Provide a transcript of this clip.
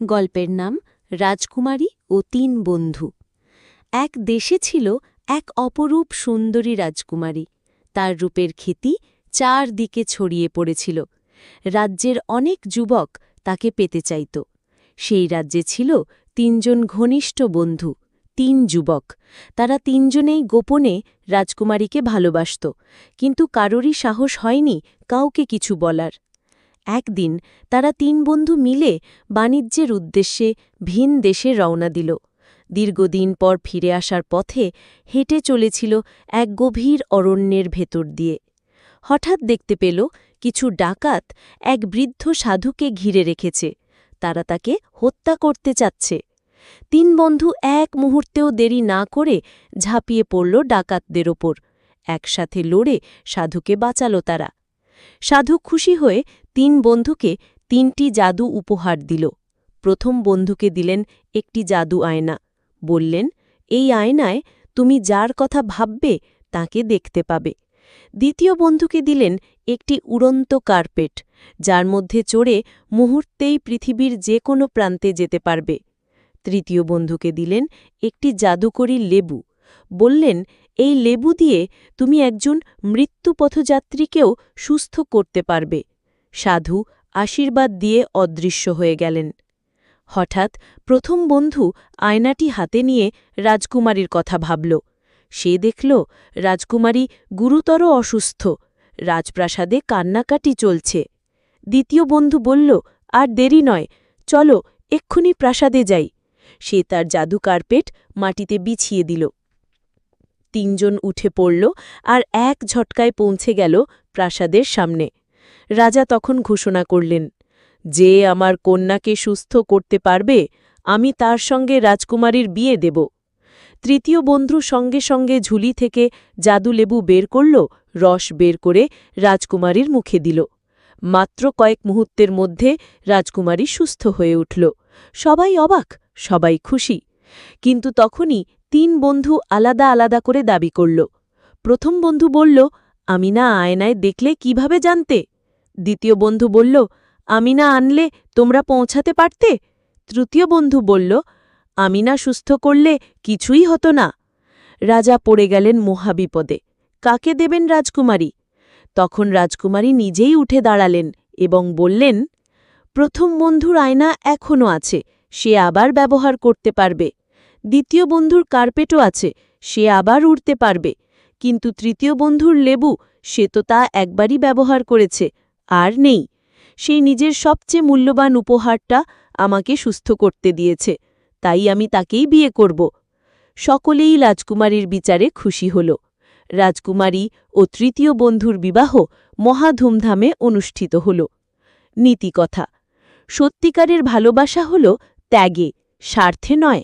গল্পের নাম রাজকুমারী ও তিন বন্ধু। এক দেশে ছিল এক অপরূপ সুন্দরী রাজকুমারী। তার রূপের খ্যাতি চারদিকে ছড়িয়ে পড়েছিল। রাজ্যের অনেক যুবক তাকে পেতে চাইত। সেই রাজ্যে ছিল তিনজন ঘনিষ্ঠ বন্ধু, তিন যুবক। তারা তিনজনেই গোপনে রাজকুমারীকে ভালোবাসত, কিন্তু কারোরই সাহস হয়নি কাউকে কিছু বলার। একদিন তারা তিন বন্ধু মিলে বাণিজ্যের উদ্দেশ্যে ভিন দেশে রওনা দিল। দীর্ঘদিন পর ফিরে আসার পথে হেঁটে চলেছিল এক গভীর অরণ্যের ভেতর দিয়ে। হঠাৎ দেখতে পেল কিছু ডাকাত এক বৃদ্ধ সাধুকে ঘিরে রেখেছে। তারা তাকে হত্যা করতে চাচ্ছে। তিন বন্ধু এক মুহূর্তেও দেরি না করে ঝাঁপিয়ে পড়ল ডাকাতদের ওপর। একসাথে লড়ে সাধুকে বাঁচাল তারা। সাধু খুশি হয়ে তিন বন্ধুকে তিনটি জাদু উপহার দিল। প্রথম বন্ধুকে দিলেন একটি জাদু আয়না। বললেন, এই আয়নায় তুমি যার কথা ভাববে তাকে দেখতে পাবে। দ্বিতীয় বন্ধুকে দিলেন একটি উড়ন্ত কার্পেট, যার মধ্যে চড়ে মুহূর্তেই পৃথিবীর যে কোনো প্রান্তে যেতে পারবে। তৃতীয় বন্ধুকে দিলেন একটি জাদুকরী লেবু। বললেন এই লেবু দিয়ে তুমি একজন মৃত্যুপথযাত্রীকেও সুস্থ করতে পারবে। সাধু আশীর্বাদ দিয়ে অদৃশ্য হয়ে গেলেন। হঠাৎ প্রথম বন্ধু আয়নাটি হাতে নিয়ে রাজকুমারীর কথা ভাবল। সে দেখল রাজকুমারী গুরুতর অসুস্থ। রাজপ্রাসাদে কান্নাকাটি চলছে। দ্বিতীয় বন্ধু বলল, আর দেরি নয়, চলো এক্ষুনি প্রাসাদে যাই। সে তার জাদু কার্পেট মাটিতে বিছিয়ে দিল। তিনজন উঠে পড়ল আর এক ঝটকায় পৌঁছে গেল প্রাসাদের সামনে। রাজা তখন ঘোষণা করলেন, যে আমার কন্যাকে সুস্থ করতে পারবে, আমি তার সঙ্গে রাজকুমারীর বিয়ে দেব। তৃতীয় বন্ধু সঙ্গে সঙ্গে ঝুলি থেকে জাদুলেবু বের করল, রস বের করে রাজকুমারীর মুখে দিল। মাত্র কয়েক মুহূর্তের মধ্যে রাজকুমারী সুস্থ হয়ে উঠল। সবাই অবাক, সবাই খুশি। কিন্তু তখনই তিন বন্ধু আলাদা আলাদা করে দাবি করল। প্রথম বন্ধু বলল আমি না আয়নায় দেখলে কীভাবে জানতে? দ্বিতীয় বন্ধু বলল আমি না আনলে তোমরা পৌঁছাতে পারতে? তৃতীয় বন্ধু বলল আমি না সুস্থ করলে কিছুই হতো না। রাজা পড়ে গেলেন মহাবিপদে। কাকে দেবেন রাজকুমারী? তখন রাজকুমারী নিজেই উঠে দাঁড়ালেন এবং বললেন, প্রথম বন্ধুর আয়না এখনও আছে, সে আবার ব্যবহার করতে পারবে। দ্বিতীয় বন্ধুর কার্পেটও আছে, সে আবার উড়তে পারবে। কিন্তু তৃতীয় বন্ধুর লেবু, সে তো তা একবারই ব্যবহার করেছে, আর নেই। সেই নিজের সবচেয়ে মূল্যবান উপহারটা আমাকে সুস্থ করতে দিয়েছে, তাই আমি তাকেই বিয়ে করব। সকলেই রাজকুমারীর বিচারে খুশি হল। রাজকুমারী ও তৃতীয় বন্ধুর বিবাহ মহা ধুমধামে অনুষ্ঠিত হল। নীতিকথা, সত্যিকারের ভালোবাসা হল ত্যাগে, স্বার্থে নয়।